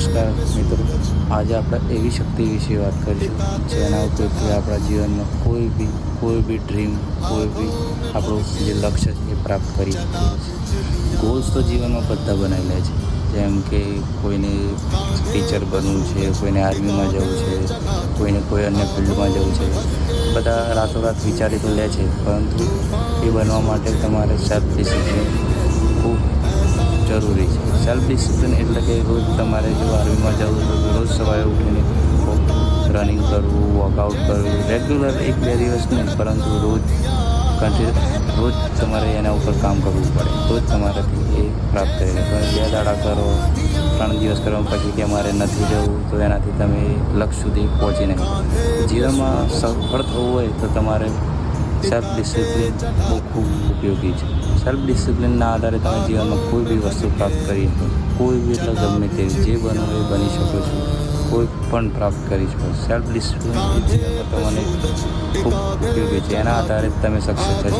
નમસ્કાર, મિત્રો. આજે આપણે એવી શક્તિ વિશે વાત કરીશું, જેના ઉપયોગથી આપણા જીવનમાં કોઈ બી કોઈ બી ડ્રીમ કોઈ બી આપણું જે લક્ષ્ય છે એ પ્રાપ્ત કરી શકીએ. ગોલ્સ તો જીવનમાં બધા બનાવી લે છે. જેમ કે કોઈને ટીચર બનવું છે, કોઈને આર્મીમાં જવું છે, કોઈને કોઈ અન્ય ફિલ્ડમાં જવું છે. બધા રાતોરાત વિચારી તો લે છે, પરંતુ એ બનવા માટે તમારે સેલ્ફ ડિસિપ્લિન ખૂબ જરૂરી છે. સેલ્ફ ડિસિપ્લિન એટલે કે રોજ તમારે જો આર્મીમાં જવું તો રોજ સવારે ઉઠીને રનિંગ કરવું વર્કઆઉટ કરવું. રેગ્યુલર એક બે દિવસ નહીં, પરંતુ રોજ કન્ટિન્યુ રોજ તમારે એના ઉપર કામ કરવું પડે. તો જ તમારાથી એ પ્રાપ્ત થઈ રહે તમે બે દાડા કરો, ત્રણ દિવસ કરો, પછી કે મારે નથી જવું, તો એનાથી તમે લક્ષ્ય સુધી પહોંચી નહીં. જીવનમાં સફળ થવું હોય તો તમારે સેલ્ફ ડિસિપ્લિન બહુ ખૂબ ઉપયોગી છે. સેલ્ફ ડિસિપ્લિનના આધારે તમે જીવનમાં કોઈ બી વસ્તુ પ્રાપ્ત કરી શકો. કોઈ બી એટલે ગમે તેવી જે બનવું એ બની શકો છો. કોઈ પણ પ્રાપ્ત કરી શકો. સેલ્ફ ડિસિપ્લિન તમને ખૂબ ઉપયોગી છે. એના આધારે તમે સક્સેસ થશો.